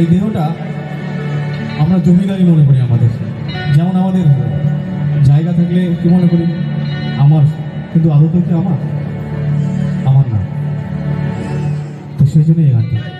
এই দেহটা আমরা জমিদারি মনে করি আমাদের। যেমন আমাদের জায়গা থাকলে কি মনে করি? আমার। কিন্তু আদৌ কি আমার। আমার না। তো সেই জন্যই এই গানটা।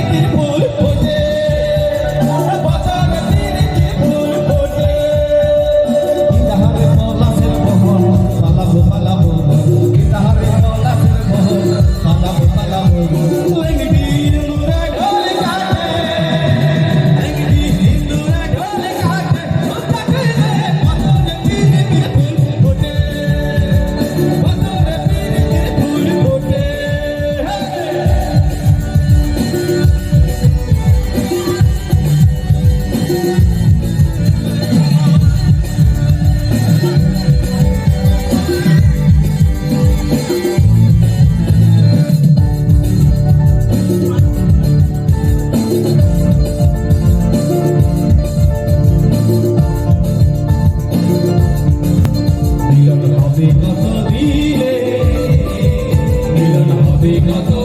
মিলন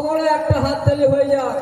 আমারও একটা হাত তালি হয়ে যাক